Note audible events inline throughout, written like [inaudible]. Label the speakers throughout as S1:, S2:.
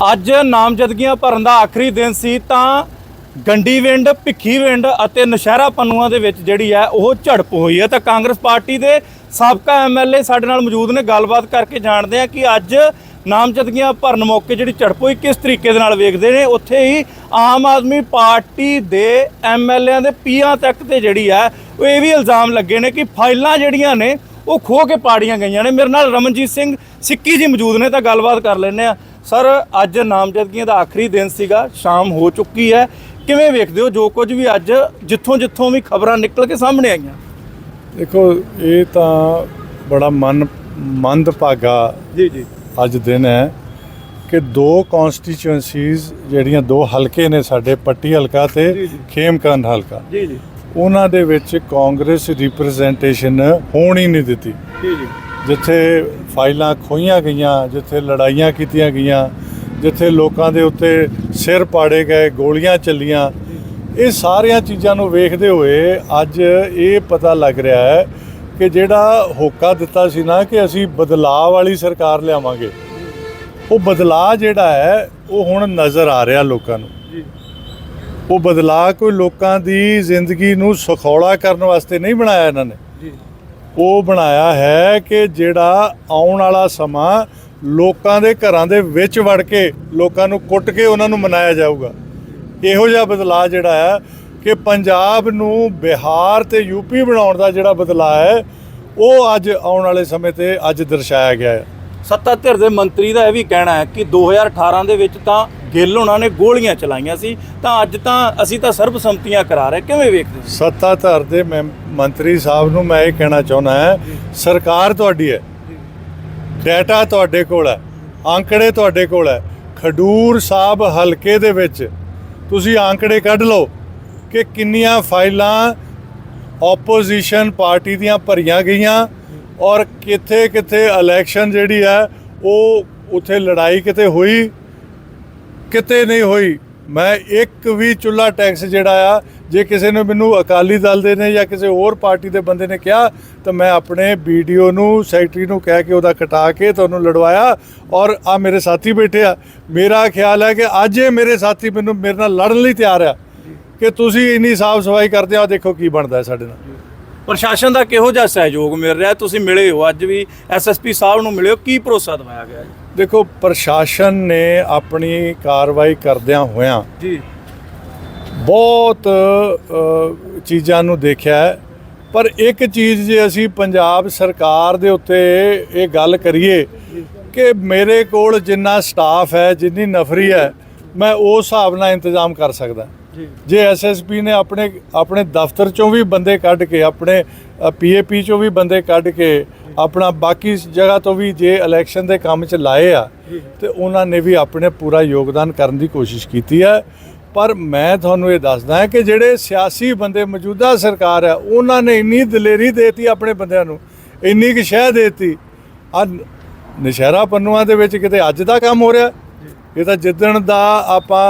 S1: ਅੱਜ ਨਾਮਜ਼ਦਗੀਆਂ ਭਰਨ ਦਾ ਆਖਰੀ ਦਿਨ ਸੀ ਤਾਂ ਗੰਡੀਵਿੰਡ ਭਿੱਖੀਵਿੰਡ ਅਤੇ ਨਸ਼ਹਿਰਾ ਪੰਨੂਆਂ ਦੇ ਵਿੱਚ ਜਿਹੜੀ ਹੈ ਉਹ ਝੜਪ ਹੋਈ ਹੈ। ਤਾਂ ਕਾਂਗਰਸ ਪਾਰਟੀ ਦੇ ਸਾਬਕਾ ਐਮਐਲਏ ਸਾਡੇ ਨਾਲ ਮੌਜੂਦ ਨੇ। ਗੱਲਬਾਤ ਕਰਕੇ ਜਾਣਦੇ ਆ ਕਿ ਅੱਜ ਨਾਮਜ਼ਦਗੀਆਂ ਭਰਨ ਮੌਕੇ ਜਿਹੜੀ ਝੜਪ ਹੋਈ, ਕਿਸ ਤਰੀਕੇ ਦੇ ਨਾਲ ਵੇਖਦੇ ਨੇ? ਉੱਥੇ ਹੀ ਆਮ ਆਦਮੀ ਪਾਰਟੀ ਦੇ ਐਮਐਲਏਆਂ ਦੇ ਪੀਆਂ ਤੱਕ ਤੇ ਜਿਹੜੀ ਹੈ ਉਹ ਇਹ ਵੀ ਇਲਜ਼ਾਮ ਲੱਗੇ ਨੇ ਕਿ ਫਾਈਲਾਂ ਜਿਹੜੀਆਂ ਨੇ ਉਹ ਖੋਹ ਕੇ ਪਾੜੀਆਂ ਗਈਆਂ ਨੇ। ਮੇਰੇ ਨਾਲ ਰਮਨਜੀਤ ਸਿੰਘ ਸਿੱਕੀ ਜੀ ਮੌਜੂਦ ਨੇ, ਤਾਂ ਗੱਲਬਾਤ ਕਰ ਲੈਂਦੇ ਆ ਸਰ ਅੱਜ ਨਾਮਜ਼ਦਗੀਆਂ ਦਾ ਆਖਰੀ ਦਿਨ ਸੀਗਾ ਸ਼ਾਮ ਹੋ ਚੁੱਕੀ ਹੈ। ਕਿਵੇਂ ਵੇਖਦੇ ਹੋ ਜੋ ਕੁਝ ਵੀ ਅੱਜ ਜਿੱਥੋਂ ਜਿੱਥੋਂ ਵੀ ਖਬਰਾਂ ਨਿਕਲ ਕੇ ਸਾਹਮਣੇ ਆਈਆਂ?
S2: ਦੇਖੋ ਇਹ ਤਾਂ ਬੜਾ ਮਨ ਮੰਦਭਾਗਾ
S1: ਜੀ ਜੀ।
S2: ਅੱਜ ਦਿਨ ਹੈ ਕਿ ਦੋ ਕਨਸਟੀਚੁਐਂਸੀਜ਼ ਜਿਹੜੀਆਂ ਦੋ ਹਲਕੇ ਨੇ ਸਾਡੇ ਪੱਟੀ ਹਲਕਾ ਤੇ। ਖੇਮਕੰਦ ਹਲਕਾ।
S1: ਜੀ ਜੀ।
S2: ਉਹਨਾਂ ਦੇ ਵਿੱਚ ਕਾਂਗਰਸ ਰਿਪਰੈਜ਼ੈਂਟੇਸ਼ਨ ਹੋਣ ਹੀ ਨਹੀਂ ਦਿੱਤੀ।
S1: ਜੀ ਜੀ।
S2: ਜਿੱਥੇ ਫਾਈਲਾਂ ਖੋਈਆਂ ਗਈਆਂ ਜਿੱਥੇ ਲੜਾਈਆਂ ਕੀਤੀਆਂ ਗਈਆਂ ਜਿੱਥੇ ਲੋਕਾਂ ਦੇ ਉੱਤੇ ਸਿਰ ਪਾੜੇ ਗਏ ਗੋਲੀਆਂ ਚੱਲੀਆਂ ਇਹ ਸਾਰੀਆਂ ਚੀਜ਼ਾਂ ਨੂੰ ਵੇਖਦੇ ਹੋਏ ਅੱਜ ਇਹ ਪਤਾ ਲੱਗ ਰਿਹਾ ਹੈ ਕਿ ਜਿਹੜਾ ਹੋਕਾ ਦਿੱਤਾ ਸੀ ਨਾ ਕਿ ਅਸੀਂ ਬਦਲਾਅ ਵਾਲੀ ਸਰਕਾਰ ਲਿਆਵਾਂਗੇ ਉਹ ਬਦਲਾਅ ਜਿਹੜਾ ਹੈ ਉਹ ਹੁਣ ਨਜ਼ਰ ਆ ਰਿਹਾ ਲੋਕਾਂ ਨੂੰ। ਉਹ ਬਦਲਾਅ ਕੋਈ ਲੋਕਾਂ ਦੀ ਜ਼ਿੰਦਗੀ ਨੂੰ ਸੁਖੌਲਾ ਕਰਨ ਵਾਸਤੇ ਨਹੀਂ ਬਣਾਇਆ ਇਹਨਾਂ ਨੇ। ਉਹ ਬਣਾਇਆ ਹੈ ਕਿ ਜਿਹੜਾ ਆਉਣ ਵਾਲਾ ਸਮਾਂ ਲੋਕਾਂ ਦੇ ਘਰਾਂ ਦੇ ਵਿੱਚ ਵੜ ਕੇ ਲੋਕਾਂ ਨੂੰ ਕੁੱਟ ਕੇ ਉਹਨਾਂ ਨੂੰ ਮਨਾਇਆ ਜਾਊਗਾ। ਇਹੋ ਜਿਹਾ ਬਦਲਾਅ ਜਿਹੜਾ ਹੈ ਕਿ ਪੰਜਾਬ ਨੂੰ ਬਿਹਾਰ ਤੇ ਯੂਪੀ ਬਣਾਉਣ ਦਾ ਜਿਹੜਾ ਬਦਲਾਅ ਹੈ, ਉਹ ਅੱਜ ਆਉਣ ਵਾਲੇ ਸਮੇਂ ਤੇ ਅੱਜ ਦਰਸਾਇਆ ਗਿਆ ਹੈ।
S1: ਸੱਤਾ ਧਿਰ ਦੇ ਮੰਤਰੀ ਦਾ ਇਹ ਵੀ ਕਹਿਣਾ ਹੈ ਕਿ 2018 ਦੇ ਵਿੱਚ ਤਾਂ ਗਿੱਲ ਉਹਨਾਂ ਨੇ ਗੋਲੀਆਂ ਚਲਾਈਆਂ ਸੀ, ਤਾਂ ਅੱਜ ਤਾਂ ਅਸੀਂ ਤਾਂ ਸਰਬਸੰਮਤੀਆਂ ਕਰਾ ਰਹੇ ਕਿਵੇਂ ਵੇਖਦੇ ਹੋ?
S2: ਸੱਤਾਧਰ ਦੇ ਮੈਂ- ਮੰਤਰੀ ਸਾਹਿਬ ਨੂੰ ਮੈਂ ਇਹ ਕਹਿਣਾ ਚਾਹੁੰਦਾ ਹਾਂ, ਸਰਕਾਰ ਤੁਹਾਡੀ ਹੈ। ਡਾਟਾ ਤੁਹਾਡੇ ਕੋਲ ਹੈ ਆંકੜੇ ਤੁਹਾਡੇ ਕੋਲ ਹੈ। ਖਡੂਰ ਸਾਹਿਬ ਹਲਕੇ ਦੇ ਵਿੱਚ ਤੁਸੀਂ ਆંકੜੇ ਕੱਢ ਲਓ ਕਿ ਕਿੰਨੀਆਂ ਫਾਈਲਾਂ ਆਪੋਜੀਸ਼ਨ ਪਾਰਟੀ ਦੀਆਂ ਭਰੀਆਂ ਗਈਆਂ ਔਰ ਕਿੱਥੇ ਕਿੱਥੇ ਇਲੈਕਸ਼ਨ ਜਿਹੜੀ ਹੈ, ਉਹ ਉੱਥੇ ਲੜਾਈ ਕਿਤੇ ਹੋਈ। ਕਿਤੇ ਨਹੀਂ ਹੋਈ। ਮੈਂ ਇੱਕ ਵੀ ਚੁੱਲਾ ਟੈਕਸ ਜਿਹੜਾ ਆ, ਜੇ ਕਿਸੇ ਨੇ ਮੈਨੂੰ ਅਕਾਲੀ ਦਲ ਦੇ ਨੇ ਜਾਂ ਕਿਸੇ ਹੋਰ ਪਾਰਟੀ ਦੇ ਬੰਦੇ ਨੇ ਕਿਹਾ, ਤਾਂ ਮੈਂ ਆਪਣੇ ਵੀਡੀਓ ਨੂੰ, ਸੈਕਟਰੀ ਨੂੰ ਕਹਿ ਕੇ ਉਹਦਾ ਕਟਾ ਕੇ ਤੁਹਾਨੂੰ ਲੜਵਾਇਆ ਔਰ ਆ ਮੇਰੇ ਸਾਥੀ ਬੈਠੇ ਆ। ਮੇਰਾ ਖਿਆਲ ਹੈ ਕਿ ਅੱਜ ਇਹ ਮੇਰੇ ਸਾਥੀ ਮੈਨੂੰ, ਮੇਰੇ ਨਾਲ ਲੜਨ ਲਈ ਤਿਆਰ ਆ ਕਿ ਤੁਸੀਂ ਇੰਨੀ ਸਾਫ਼ ਸਫ਼ਾਈ ਕਰਦੇ ਆ ਦੇਖੋ ਕੀ ਬਣਦਾ ਸਾਡੇ ਨਾਲ।
S1: ਪ੍ਰਸ਼ਾਸਨ ਦਾ ਕਿਹੋ ਜਿਹਾ ਸਹਿਯੋਗ ਮਿਲ ਰਿਹਾ? ਤੁਸੀਂ ਮਿਲੇ ਹੋ ਅੱਜ ਵੀ ਐਸਐਸਪੀ ਸਾਹਿਬ ਨੂੰ ਮਿਲਿਓ ਕੀ ਭਰੋਸਾ ਦਵਾਇਆ ਗਿਆ ਜੀ?
S2: ਦੇਖੋ ਪ੍ਰਸ਼ਾਸਨ ਨੇ ਆਪਣੀ ਕਾਰਵਾਈ ਕਰਦਿਆਂ ਹੋਇਆਂ
S1: ਜੀ।
S2: ਬਹੁਤ ਅ, ਚੀਜ਼ਾਂ ਨੂੰ ਦੇਖਿਆ ਹੈ। ਪਰ ਇੱਕ ਚੀਜ਼ ਜੇ ਅਸੀਂ ਪੰਜਾਬ ਸਰਕਾਰ ਦੇ ਉੱਤੇ ਇਹ ਗੱਲ ਕਰੀਏ ਕਿ ਮੇਰੇ ਕੋਲ ਜਿੰਨਾ ਸਟਾਫ ਹੈ ਜਿੰਨੀ ਨਫਰੀ ਹੈ ਮੈਂ ਉਸ ਹਿਸਾਬ ਨਾਲ ਇੰਤਜ਼ਾਮ ਕਰ ਸਕਦਾ।
S1: ਜੀ।
S2: ਜੇ ਐਸਐਸਪੀ ਨੇ ਆਪਣੇ ਆਪਣੇ ਦਫ਼ਤਰ ਚੋਂ ਵੀ ਬੰਦੇ ਕੱਢ ਕੇ ਆਪਣੇ ਪੀਏਪੀ ਚੋਂ ਵੀ ਬੰਦੇ ਕੱਢ ਕੇ ਆਪਣਾ ਬਾਕੀ ਜਗ੍ਹਾ ਤੋਂ ਵੀ ਜੇ ਇਲੈਕਸ਼ਨ ਦੇ ਕੰਮ 'ਚ ਲਾਏ ਆ ਤੇ ਉਹਨਾਂ ਨੇ ਵੀ ਆਪਣੇ ਪੂਰਾ ਯੋਗਦਾਨ ਕਰਨ ਦੀ ਕੋਸ਼ਿਸ਼ ਕੀਤੀ ਹੈ ਪਰ ਮੈਂ ਤੁਹਾਨੂੰ ਇਹ ਦੱਸਦਾ ਹਾਂ ਕਿ ਜਿਹੜੇ ਸਿਆਸੀ ਬੰਦੇ ਮੌਜੂਦਾ ਸਰਕਾਰ ਹੈ ਉਹਨਾਂ ਨੇ ਇੰਨੀ ਦਲੇਰੀ ਦੇਤੀ ਆਪਣੇ ਬੰਦਿਆਂ ਨੂੰ ਇੰਨੀ ਕਿ ਸ਼ਹਿ ਦੇਤੀ। ਆ ਨਸ਼ਹਿਰਾ ਪੰਨੂਆਂ ਦੇ ਵਿੱਚ ਕਿਤੇ ਅੱਜ ਦਾ ਕੰਮ ਹੋ ਰਿਹਾ। ਇਹ ਤਾਂ ਜਿੱਦਣ ਦਾ ਆਪਾਂ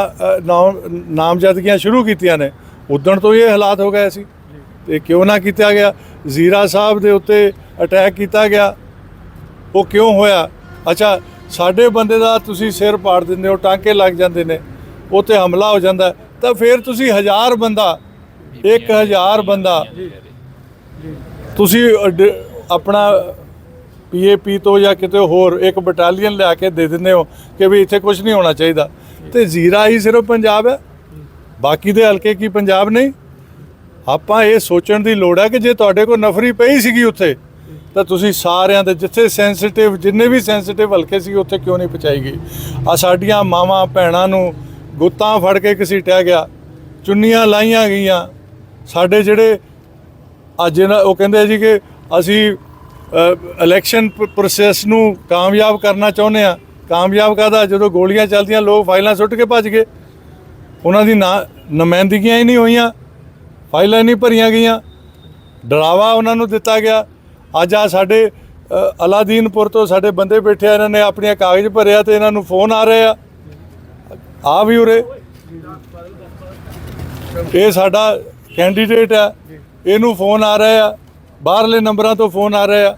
S2: ਨਾਮਜ਼ਦਗੀਆਂ ਸ਼ੁਰੂ ਕੀਤੀਆਂ ਨੇ ਉਦਣ ਤੋਂ ਹੀ ਇਹ ਹਾਲਾਤ ਹੋ ਗਏ ਸੀ। ਤੇ ਕਿਉਂ ਨਾ ਕੀਤਾ ਗਿਆ? ਜ਼ੀਰਾ ਸਾਹਿਬ ਦੇ ਉੱਤੇ ਅਟੈਕ ਕੀਤਾ ਗਿਆ। ਉਹ ਕਿਉਂ ਹੋਇਆ? ਅੱਛਾ, ਸਾਡੇ ਬੰਦੇ ਦਾ ਤੁਸੀਂ ਸਿਰ ਪਾੜ ਦਿੰਦੇ ਹੋ, ਟਾਂਕੇ ਲੱਗ ਜਾਂਦੇ ਨੇ, ਉਹ ਤੇ ਹਮਲਾ ਹੋ ਜਾਂਦਾ। ਤਾਂ ਫਿਰ ਤੁਸੀਂ ਹਜ਼ਾਰ ਬੰਦਾ 1000 ਬੰਦਾ ਤੁਸੀਂ ਅਡ- ਆਪਣਾ ਪੀਏਪੀ ਤੋਂ ਜਾਂ ਕਿਤੇ ਹੋਰ ਇੱਕ ਬਟਾਲੀਅਨ ਲਿਆ ਕੇ ਦੇ ਦਿੰਦੇ ਹੋ ਕਿ ਵੀ ਇੱਥੇ ਕੁਝ ਨਹੀਂ ਹੋਣਾ ਚਾਹੀਦਾ। ਤੇ ਜ਼ੀਰਾ ਹੀ ਸਿਰਫ ਪੰਜਾਬ ਹੈ। ਬਾਕੀ ਦੇ ਹਲਕੇ ਕੀ ਪੰਜਾਬ ਨਹੀਂ? ਆਪਾਂ ਇਹ ਸੋਚਣ ਦੀ ਲੋੜ ਹੈ ਕਿ ਜੇ ਤੁਹਾਡੇ ਕੋਲ ਨਫਰੀ ਪਈ ਸੀਗੀ ਉੱਥੇ ਤਾਂ ਤੁਸੀਂ ਸਾਰਿਆਂ ਦੇ ਜਿੱਥੇ ਸੈਂਸਿਟਿਵ ਜਿੰਨੇ ਵੀ ਸੈਂਸਿਟਿਵ ਹਲਕੇ ਸੀ, ਉੱਥੇ ਕਿਉਂ ਨਹੀਂ ਪਹੁੰਚਾਈ ਗਈ? ਆ ਸਾਡੀਆਂ ਮਾਵਾਂ, ਭੈਣਾਂ ਨੂੰ ਗੁੱਤਾਂ ਫੜ ਕੇ ਘਸੀਟਿਆ ਗਿਆ। ਚੁੰਨੀਆਂ ਲਾਈਆਂ ਗਈਆਂ। ਸਾਡੇ ਜਿਹੜੇ ਅੱਜ ਇਹਨਾਂ, ਉਹ ਕਹਿੰਦੇ ਜੀ ਕਿ ਅਸੀਂ ਇਲੈਕਸ਼ਨ ਪ੍ਰੋਸੈਸ ਨੂੰ ਕਾਮਯਾਬ ਕਰਨਾ ਚਾਹੁੰਦੇ ਆ ਕਾਮਯਾਬ ਕਾਹਦਾ? ਜਦੋਂ ਗੋਲੀਆਂ ਚੱਲਦੀਆਂ, ਲੋਕ ਫਾਈਲਾਂ ਸੁੱਟ ਕੇ ਭੱਜ ਗਏ। ਉਹਨਾਂ ਦੀ ਨਾ, ਨੁਮਾਇੰਦਗੀਆਂ ਹੀ ਨਹੀਂ ਹੋਈਆਂ। ਫਾਈਲਾਂ ਨਹੀਂ ਭਰੀਆਂ ਗਈਆਂ। ਡਰਾਵਾ ਉਹਨਾਂ ਨੂੰ ਦਿੱਤਾ ਗਿਆ। ਅੱਜ ਆ ਸਾਡੇ ਅਲਾਦੀਨਪੁਰ ਤੋਂ ਸਾਡੇ ਬੰਦੇ ਬੈਠੇ ਆ, ਇਹਨਾਂ ਨੇ ਆਪਣੀਆਂ ਕਾਗਜ਼ ਭਰਿਆ ਤੇ ਇਹਨਾਂ ਨੂੰ ਫੋਨ ਆ ਰਹੇ ਆ। ਆ ਵੀ ਉਰੇ। ਇਹ ਸਾਡਾ ਕੈਂਡੀਡੇਟ ਆ। ਇਹਨੂੰ ਫੋਨ ਆ ਰਹੇ ਆ। ਬਾਹਰਲੇ ਨੰਬਰਾਂ ਤੋਂ ਫੋਨ ਆ ਰਹੇ ਆ।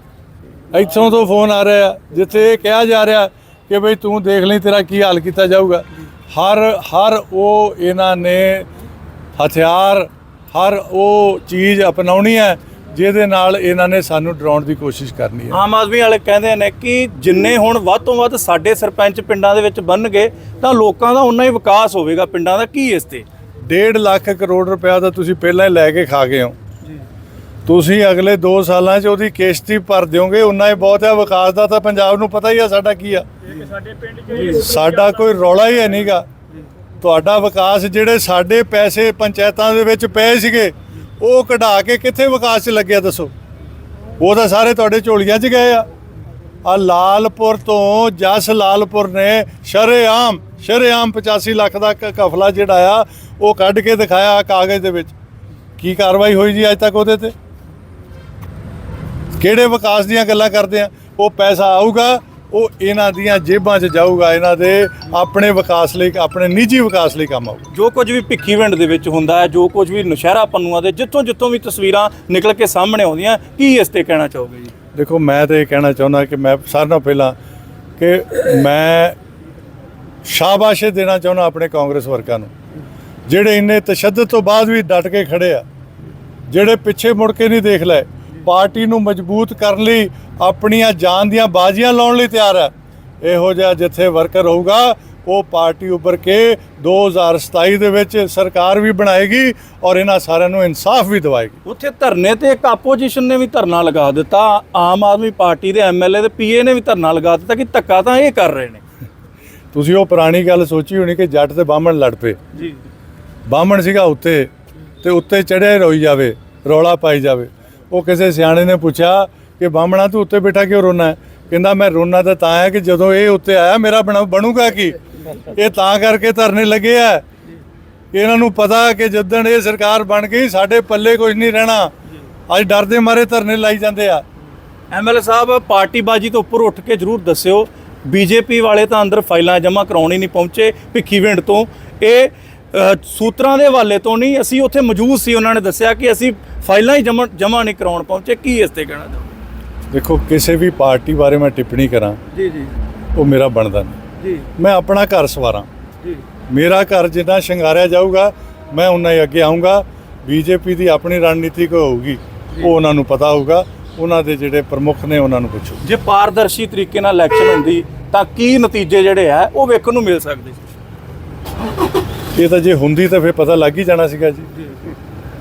S2: ਇੱਥੋਂ ਤੋਂ ਫੋਨ ਆ ਰਹੇ ਆ। ਜਿੱਥੇ ਇਹ ਕਿਹਾ ਜਾ ਰਿਹਾ ਕਿ ਬਈ ਤੂੰ ਦੇਖ ਲਈ ਤੇਰਾ ਕੀ ਹਾਲ ਕੀਤਾ ਜਾਊਗਾ। ਹਰ ਹਰ ਉਹ ਇਹਨਾਂ ਨੇ ਹਥਿਆਰ, ਹਰ ਉਹ ਚੀਜ਼ ਅਪਣਾਉਣੀ ਹੈ। ਜਿਹਦੇ ਨਾਲ ਇਹਨਾਂ ਨੇ ਸਾਨੂੰ ਡਰਾਉਣ ਦੀ ਕੋਸ਼ਿਸ਼ ਕਰਨੀ ਹੈ।
S1: ਆਮ ਆਦਮੀ ਵਾਲੇ ਕਹਿੰਦੇ ਨੇ ਕਿ ਜਿੰਨੇ ਹੁਣ ਵੱਧ ਤੋਂ ਵੱਧ ਸਾਡੇ ਸਰਪੰਚ ਪਿੰਡਾਂ ਦੇ ਵਿੱਚ ਬਣਨਗੇ ਤਾਂ ਲੋਕਾਂ ਦਾ ਉਨਾ ਹੀ ਵਿਕਾਸ ਹੋਵੇਗਾ ਪਿੰਡਾਂ ਦਾ ਕੀ ਇਸ ਤੇ?
S2: 1.5 ਲੱਖ ਕਰੋੜ ਰੁਪਇਆ ਤਾਂ ਤੁਸੀਂ ਪਹਿਲਾਂ ਹੀ ਲੈ ਕੇ ਖਾ ਗਏ ਹੋ। ਤੁਸੀਂ ਅਗਲੇ 2 ਸਾਲਾਂ 'ਚ ਉਹਦੀ ਕਿਸ਼ਤੀ ਭਰ ਦਿਓਗੇ ਉਨਾ ਹੀ ਬਹੁਤ ਹੈ ਵਿਕਾਸ ਦਾ ਤਾਂ ਪੰਜਾਬ ਨੂੰ ਪਤਾ ਹੀ ਆ ਸਾਡਾ ਕੀ ਆ। ਸਾਡਾ ਕੋਈ ਰੌਲਾ ਹੀ ਹੈ ਨਹੀਂਗਾ ਤੁਹਾਡਾ ਵਿਕਾਸ ਜਿਹੜੇ ਸਾਡੇ ਪੈਸੇ ਪੰਚਾਇਤਾਂ ਦੇ ਵਿੱਚ ਪਏ ਸੀਗੇ ਉਹ ਕਢਾ ਕੇ ਕਿੱਥੇ ਵਿਕਾਸ 'ਚ ਲੱਗਿਆ ਦੱਸੋ? ਉਹ ਤਾਂ ਸਾਰੇ ਤੁਹਾਡੇ ਝੋਲੀਆਂ 'ਚ ਗਏ ਆ। ਆ ਲਾਲਪੁਰ ਤੋਂ ਜਸ ਲਾਲਪੁਰ ਨੇ ਸ਼ਰੇਆਮ ਸ਼ਰੇਆਮ 85 ਲੱਖ ਦਾ ਕਫਲਾ ਜਿਹੜਾ ਆ, ਉਹ ਕੱਢ ਕੇ ਦਿਖਾਇਆ ਕਾਗਜ਼ ਦੇ ਵਿੱਚ। ਕੀ ਕਾਰਵਾਈ ਹੋਈ ਜੀ ਅੱਜ ਤੱਕ ਉਹਦੇ ਤੇ? ਕਿਹੜੇ ਵਿਕਾਸ ਦੀਆਂ ਗੱਲਾਂ ਕਰਦੇ ਆ? ਉਹ ਪੈਸਾ ਆਊਗਾ ਉਹ ਇਹਨਾਂ ਦੀਆਂ ਜੇਬਾਂ 'ਚ ਜਾਊਗਾ ਇਹਨਾਂ ਦੇ ਆਪਣੇ ਵਿਕਾਸ ਲਈ ਆਪਣੇ ਨਿੱਜੀ ਵਿਕਾਸ ਲਈ ਕੰਮ ਆਊਗਾ।
S1: ਜੋ ਕੁਝ ਵੀ ਭਿੱਖੀਵਿੰਡ ਦੇ ਵਿੱਚ ਹੁੰਦਾ ਹੈ ਜੋ ਕੁਝ ਵੀ ਨਸ਼ਹਿਰਾ ਪੰਨੂਆਂ ਦੇ ਜਿੱਥੋਂ ਜਿੱਥੋਂ ਵੀ ਤਸਵੀਰਾਂ ਨਿਕਲ ਕੇ ਸਾਹਮਣੇ ਆਉਂਦੀਆਂ ਕੀ ਇਸ ਤੇ ਕਹਿਣਾ ਚਾਹੋਗੇ ਜੀ?
S2: ਦੇਖੋ ਮੈਂ ਤਾਂ ਇਹ ਕਹਿਣਾ ਚਾਹੁੰਦਾ ਕਿ ਮੈਂ ਸਾਰਿਆਂ ਨਾਲੋਂ ਪਹਿਲਾਂ ਕਿ ਮੈਂ ਸ਼ਾਬਾਸ਼ੇ ਦੇਣਾ ਚਾਹੁੰਦਾ ਆਪਣੇ ਕਾਂਗਰਸ ਵਰਕਰਾਂ ਨੂੰ। ਜਿਹੜੇ ਇੰਨੇ ਤਸ਼ੱਦਦ ਤੋਂ ਬਾਅਦ ਵੀ ਡਟ ਕੇ ਖੜੇ ਆ ਜਿਹੜੇ ਪਿੱਛੇ ਮੁੜ ਕੇ ਨਹੀਂ ਦੇਖ ਲਏ ਪਾਰਟੀ ਨੂੰ ਮਜ਼ਬੂਤ ਕਰਨ ਲਈ ਆਪਣੀਆਂ ਜਾਨ ਦੀਆਂ ਬਾਜ਼ੀਆਂ ਲਾਉਣ ਲਈ ਤਿਆਰ ਹੈ। ਇਹੋ ਜਿਹਾ ਜਿੱਥੇ ਵਰਕਰ ਹੋਊਗਾ ਉਹ ਪਾਰਟੀ ਉੱਪਰ ਕੇ 2027 ਦੇ ਵਿੱਚ ਸਰਕਾਰ ਵੀ ਬਣਾਏਗੀ ਔਰ ਇਹਨਾਂ ਸਾਰਿਆਂ ਨੂੰ ਇਨਸਾਫ ਵੀ ਦਿਵਾਏਗੀ।
S1: ਉੱਥੇ ਧਰਨੇ ਤੇ ਇੱਕ ਆਪੋਜੀਸ਼ਨ ਨੇ ਵੀ ਧਰਨਾ ਲਗਾ ਦਿੱਤਾ। ਆਮ ਆਦਮੀ ਪਾਰਟੀ ਦੇ ਐਮਐਲਏ ਤੇ ਪੀਏ ਨੇ ਵੀ ਧਰਨਾ ਲਗਾ ਦਿੱਤਾ ਕਿ ਧੱਕਾ ਤਾਂ ਇਹ ਕਰ ਰਹੇ ਨੇ। [laughs]
S2: ਤੁਸੀਂ ਉਹ ਪੁਰਾਣੀ ਗੱਲ ਸੋਚੀ ਹੋਣੀ ਕਿ ਜੱਟ ਤੇ ਬਾਹਮਣ ਲੜ ਪਏ।
S1: ਜੀ।
S2: ਬਾਹਮਣ ਸੀਗਾ ਉੱਤੇ ਤੇ ਉੱਤੇ ਚੜਿਆ ਰੋਈ ਜਾਵੇ ਰੌਲਾ ਪਾਈ ਜਾਵੇ। ਉਹ ਕਿਸੇ ਸਿਆਣੇ ਨੇ ਪੁੱਛਿਆ ਕਿ ਬਾਹਮਣਾ ਤੂੰ ਉੱਤੇ ਬੈਠਾ ਕਿਉਂ ਰੋਣਾ ਕਹਿੰਦਾ, ਮੈਂ ਰੋਣਾ ਤਾਂ ਤਾਂ ਹੈ ਕਿ ਜਦੋਂ ਇਹ ਉੱਤੇ ਆਇਆ, ਮੇਰਾ ਬਣਾ- ਬਣੂਗਾ ਕੀ? ਇਹ ਤਾਂ ਕਰਕੇ ਧਰਨੇ ਲੱਗੇ ਆ। ਇਹਨਾਂ ਨੂੰ ਪਤਾ ਕਿ ਜਦੋਂ ਇਹ ਸਰਕਾਰ ਬਣ ਗਈ, ਸਾਡੇ ਪੱਲੇ ਕੁਝ ਨਹੀਂ ਰਹਿਣਾ। ਅੱਜ ਡਰ ਦੇ ਮਾਰੇ ਧਰਨੇ ਲਾਈ ਜਾਂਦੇ ਆ।
S1: ਐਮਐਲਏ ਸਾਹਿਬ, ਪਾਰਟੀਬਾਜੀ ਤੋਂ ਉੱਪਰ ਉੱਠ ਕੇ ਜਰੂਰ ਦੱਸਿਓ, ਬੀਜੇਪੀ ਵਾਲੇ ਤਾਂ ਅੰਦਰ ਫਾਈਲਾਂ ਜਮ੍ਹਾਂ ਕਰਾਉਣ ਨਹੀਂ ਪਹੁੰਚੇ ਭਿੱਖੀਵਿੰਡ ਤੋਂ। ਇਹ ਸੂਤਰਾਂ ਦੇ ਹਵਾਲੇ ਤੋਂ ਨਹੀਂ, ਅਸੀਂ ਉੱਥੇ ਮੌਜੂਦ ਸੀ, ਉਹਨਾਂ ਨੇ ਦੱਸਿਆ ਕਿ ਅਸੀਂ ਫਾਈਲਾਂ ਹੀ ਜਮ੍ਹਾਂ ਨਹੀਂ ਕਰਾਉਣ ਪਹੁੰਚੇ ਕੀ ਇਸ ਤੇ ਕਹਿਣਾ ਚਾਹੋਗੇ?
S2: ਦੇਖੋ ਕਿਸੇ ਵੀ ਪਾਰਟੀ ਬਾਰੇ ਮੈਂ ਟਿੱਪਣੀ ਕਰਾਂ
S1: ਜੀ ਜੀ।
S2: ਉਹ ਮੇਰਾ ਬਣਦਾ ਨਹੀਂ।
S1: ਜੀ।
S2: ਮੈਂ ਆਪਣਾ ਘਰ ਸਵਾਰਾਂ।
S1: ਜੀ।
S2: ਮੇਰਾ ਘਰ ਜਿੱਦਾਂ ਸ਼ਿੰਗਾਰਿਆ ਜਾਊਗਾ ਮੈਂ ਉਨਾ ਹੀ ਅੱਗੇ ਆਊਂਗਾ। ਬੀਜੇਪੀ ਦੀ ਆਪਣੀ ਰਣਨੀਤੀ ਕੋ ਹੋਊਗੀ ਉਹ ਉਹਨਾਂ ਨੂੰ ਪਤਾ ਹੋਊਗਾ। ਉਹਨਾਂ ਦੇ ਜਿਹੜੇ ਪ੍ਰਮੁੱਖ ਨੇ ਉਹਨਾਂ ਨੂੰ ਪੁੱਛੋ।
S1: ਜੇ ਪਾਰਦਰਸ਼ੀ ਤਰੀਕੇ ਨਾਲ ਇਲੈਕਸ਼ਨ ਹੁੰਦੀ ਤਾਂ ਕੀ ਨਤੀਜੇ ਜਿਹੜੇ ਆ ਉਹ ਵੇਖਣ ਨੂੰ ਮਿਲ ਸਕਦੇ?
S2: ਇਹ ਤਾਂ ਜੇ ਹੁੰਦੀ ਤਾਂ ਫਿਰ ਪਤਾ ਲੱਗ ਹੀ ਜਾਣਾ ਸੀਗਾ ਜੀ।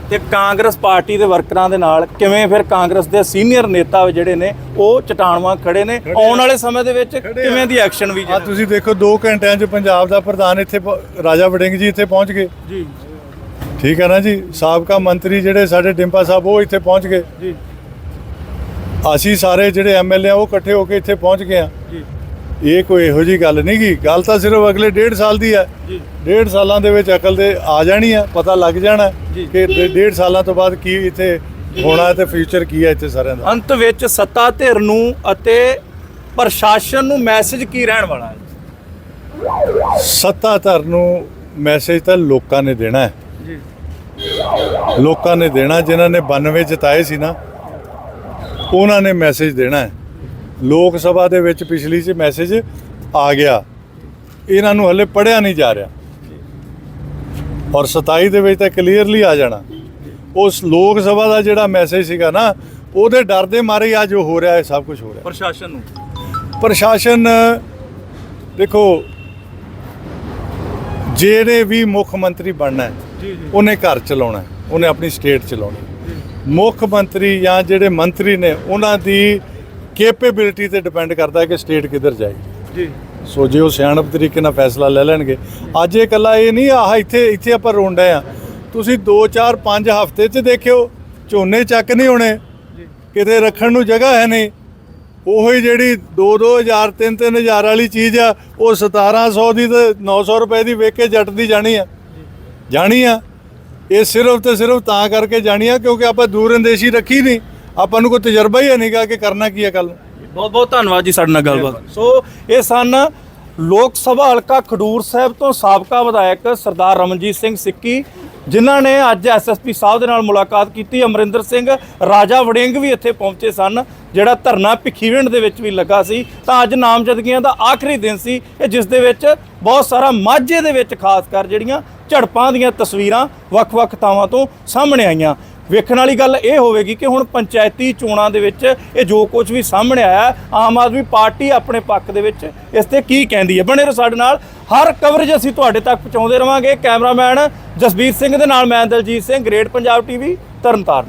S1: ਤੇ ਕਾਂਗਰਸ ਪਾਰਟੀ ਦੇ ਵਰਕਰਾਂ ਦੇ ਨਾਲ ਕਿਵੇਂ ਫਿਰ ਕਾਂਗਰਸ ਦੇ ਸੀਨੀਅਰ ਨੇਤਾ ਜਿਹੜੇ ਨੇ ਉਹ ਚਟਾਨਵਾਂ ਖੜੇ ਨੇ ਆਉਣ ਵਾਲੇ ਸਮੇਂ ਦੇ ਵਿੱਚ ਕਿਵੇਂ ਦੀ ਐਕਸ਼ਨ ਵੀ
S2: ਆ ਤੁਸੀਂ ਦੇਖੋ 2 ਘੰਟਿਆਂ 'ਚ ਪੰਜਾਬ ਦਾ ਪ੍ਰਧਾਨ ਇੱਥੇ ਰਾਜਾ ਵੜਿੰਗ ਜੀ ਇੱਥੇ ਪਹੁੰਚ ਗਏ।
S1: ਜੀ।
S2: ਠੀਕ ਹੈ ਨਾ ਜੀ? ਸਾਬਕਾ ਮੰਤਰੀ ਜਿਹੜੇ ਸਾਡੇ ਡਿੰਪਾ ਸਾਹਿਬ ਉਹ ਇੱਥੇ ਪਹੁੰਚ ਗਏ।
S1: ਜੀ।
S2: ਅਸੀਂ ਸਾਰੇ ਜਿਹੜੇ ਐਮਐਲਏ ਆ ਉਹ ਇਕੱਠੇ ਹੋ ਕੇ ਇੱਥੇ ਪਹੁੰਚ ਗਏ ਆ।
S1: ਜੀ।
S2: ਇਹ ਕੋਈ ਇਹੋ ਜੀ ਗੱਲ ਨਹੀਂ ਗੀ। ਗੱਲ ਤਾਂ ਸਿਰਫ ਅਗਲੇ ਡੇਢ ਸਾਲ ਦੀ ਹੈ
S1: ਜੀ।
S2: ਡੇਢ ਸਾਲਾਂ ਦੇ ਵਿੱਚ ਅਕਲ ਦੇ ਆ ਜਾਣੀ ਆ ਪਤਾ ਲੱਗ ਜਾਣਾ। ਕਿ ਡੇ- ਡੇਢ ਸਾਲਾਂ ਤੋਂ ਬਾਅਦ ਕੀ ਇੱਥੇ ਹੋਣਾ ਹੈ ਤੇ ਫਿਊਚਰ ਕੀ ਹੈ ਇੱਥੇ ਸਾਰਿਆਂ ਦਾ।
S1: ਅੰਤ ਵਿੱਚ ਸੱਤਾ ਧਿਰ ਨੂੰ ਅਤੇ ਪ੍ਰਸ਼ਾਸਨ ਨੂੰ ਮੈਸੇਜ ਕੀ ਰਹਿਣ ਵਾਲਾ ਹੈ?
S2: ਸੱਤਾਧਰ ਨੂੰ ਮੈਸੇਜ ਤਾਂ ਲੋਕਾਂ ਨੇ ਦੇਣਾ ਹੈ।
S1: ਜੀ।
S2: ਲੋਕਾਂ ਨੇ ਦੇਣਾ ਜਿਨ੍ਹਾਂ ਨੇ 92 ਜਿਤਾਏ ਸੀ ਨਾ ਉਹਨਾਂ ਨੇ ਮੈਸੇਜ ਦੇਣਾ ਹੈ। ਲੋਕ ਸਭਾ ਦੇ ਵਿੱਚ ਪਿਛਲੀ 'ਚ ਮੈਸੇਜ ਆ ਗਿਆ। ਇਹਨਾਂ ਨੂੰ ਹਲੇ ਪੜਿਆ ਨਹੀਂ ਜਾ ਰਿਹਾ। ਔਰ 27 ਦੇ ਵਿੱਚ ਤਾਂ ਕਲੀਅਰਲੀ ਆ ਜਾਣਾ। ਉਸ ਲੋਕ ਸਭਾ ਦਾ ਜਿਹੜਾ ਮੈਸੇਜ ਸੀਗਾ ਨਾ ਉਹਦੇ ਡਰ ਦੇ ਮਾਰੇ ਅੱਜ ਹੋ ਰਿਹਾ ਹੈ ਸਭ ਕੁਝ ਹੋ ਰਿਹਾ।
S1: ਪ੍ਰਸ਼ਾਸਨ ਨੂੰ?
S2: ਪ੍ਰਸ਼ਾਸਨ ਦੇਖੋ ਜਿਹੜੇ ਵੀ ਮੁੱਖ ਮੰਤਰੀ ਬਣਨਾ ਹੈ ਉਹਨੇ ਘਰ ਚਲਾਉਣਾ ਹੈ, ਉਹਨੇ ਆਪਣੀ ਸਟੇਟ ਚਲਾਉਣੀ। ਮੁੱਖ ਮੰਤਰੀ ਜਾਂ ਜਿਹੜੇ ਮੰਤਰੀ ਨੇ ਉਹਨਾਂ ਦੀ ਕੈਪੇਬਿਲਿਟੀ ਤੇ ਡਿਪੈਂਡ ਕਰਦਾ ਹੈ ਕਿ ਸਟੇਟ ਕਿੱਧਰ ਜਾਏਗੀ
S1: ਜੀ।
S2: ਸੋ ਜੇ ਉਹ ਸਿਆਣਪ ਤਰੀਕੇ ਨਾਲ ਫੈਸਲਾ ਲੈ ਲੈਣਗੇ। ਅੱਜ ਇਹ ਕੱਲਾ ਇਹ ਨਹੀਂ ਆਹ ਇੱਥੇ ਇੱਥੇ ਆਪਾਂ ਰੋਂਡੇ ਆ ਤੁਸੀਂ 2 4 5 ਹਫ਼ਤੇ 'ਚ ਦੇਖਿਓ ਝੋਨੇ ਚੱਕ ਨਹੀਂ ਹੋਣੇ। ਕਿਤੇ ਰੱਖਣ ਨੂੰ ਜਗ੍ਹਾ ਹੈ ਨਹੀਂ। ਉਹੀ ਜਿਹੜੀ 2 2000 3 3000 ਵਾਲੀ ਚੀਜ਼ ਆ ਉਹ 1700 ਦੀ ਤੇ 900 ਰੁਪਏ ਦੀ ਵੇਚ ਕੇ ਜੱਟ ਦੀ ਜਾਣੀ ਆ। ਜਾਣੀ ਆ। ਇਹ ਸਿਰਫ ਤੇ ਸਿਰਫ ਤਾਂ ਕਰਕੇ ਜਾਣੀ ਆ ਕਿਉਂਕਿ ਆਪਾਂ ਦੂਰ ਅੰਦੇਸ਼ੀ ਰੱਖੀ ਨਹੀਂ। ਆਪਾਂ ਨੂੰ ਕੋਈ ਤਜਰਬਾ ਹੀ ਨਹੀਂਗਾ ਕਿ ਕਰਨਾ ਕੀ ਹੈ ਕੱਲ
S1: ਬਹੁਤ ਬਹੁਤ ਧੰਨਵਾਦ ਜੀ ਸਾਡੇ ਨਾਲ ਗੱਲਬਾਤ। ਸੋ ਇਹ ਸਨ ਲੋਕ ਸਭਾ ਹਲਕਾ ਖਡੂਰ ਸਾਹਿਬ ਤੋਂ ਸਾਬਕਾ ਵਿਧਾਇਕ ਸਰਦਾਰ ਰਮਨਜੀਤ ਸਿੰਘ ਸਿੱਕੀ ਜਿਨ੍ਹਾਂ ਨੇ ਅੱਜ ਐਸਐਸਪੀ ਸਾਹਿਬ ਦੇ ਨਾਲ ਮੁਲਾਕਾਤ ਕੀਤੀ। ਅਮਰਿੰਦਰ ਸਿੰਘ ਰਾਜਾ ਵੜਿੰਗ ਵੀ ਇੱਥੇ ਪਹੁੰਚੇ ਸਨ ਜਿਹੜਾ ਧਰਨਾ ਭਿੱਖੀਵਿੰਡ ਦੇ ਵਿੱਚ ਵੀ ਲੱਗਾ ਸੀ। ਤਾਂ ਅੱਜ ਨਾਮਜ਼ਦਗੀਆਂ ਦਾ ਆਖਰੀ ਦਿਨ ਸੀ ਇਹ ਜਿਸ ਦੇ ਵਿੱਚ ਬਹੁਤ ਸਾਰਾ ਮਾਝੇ ਦੇ ਵਿੱਚ ਖਾਸ ਕਰ ਜਿਹੜੀਆਂ ਝੜਪਾਂ ਦੀਆਂ ਤਸਵੀਰਾਂ ਵੱਖ-ਵੱਖ ਥਾਵਾਂ ਤੋਂ ਸਾਹਮਣੇ ਆਈਆਂ। ਵੇਖਣ ਵਾਲੀ ਗੱਲ ਇਹ ਹੋਵੇਗੀ ਕਿ ਹੁਣ ਪੰਚਾਇਤੀ ਚੋਣਾਂ ਦੇ ਵਿੱਚ ਇਹ ਜੋ ਕੁਝ ਵੀ ਸਾਹਮਣੇ ਆਇਆ, ਆਮ ਆਦਮੀ ਪਾਰਟੀ ਆਪਣੇ ਪੱਖ ਦੇ ਵਿੱਚ ਇਸ ਤੇ ਕੀ ਕਹਿੰਦੀ ਹੈ? ਬਣੇ ਰਹੋ ਸਾਡੇ ਨਾਲ। ਹਰ ਕਵਰੇਜ ਅਸੀਂ ਤੁਹਾਡੇ ਤੱਕ ਪਹੁੰਚਾਉਂਦੇ ਰਵਾਂਗੇ। ਕੈਮਰਾਮੈਨ ਜਸਬੀਰ ਸਿੰਘ ਦੇ ਨਾਲ ਮੈਂ ਦਲਜੀਤ ਸਿੰਘ, ਗ੍ਰੇਟ ਪੰਜਾਬ ਟੀਵੀ, ਤਰਨਤਾਰਨ।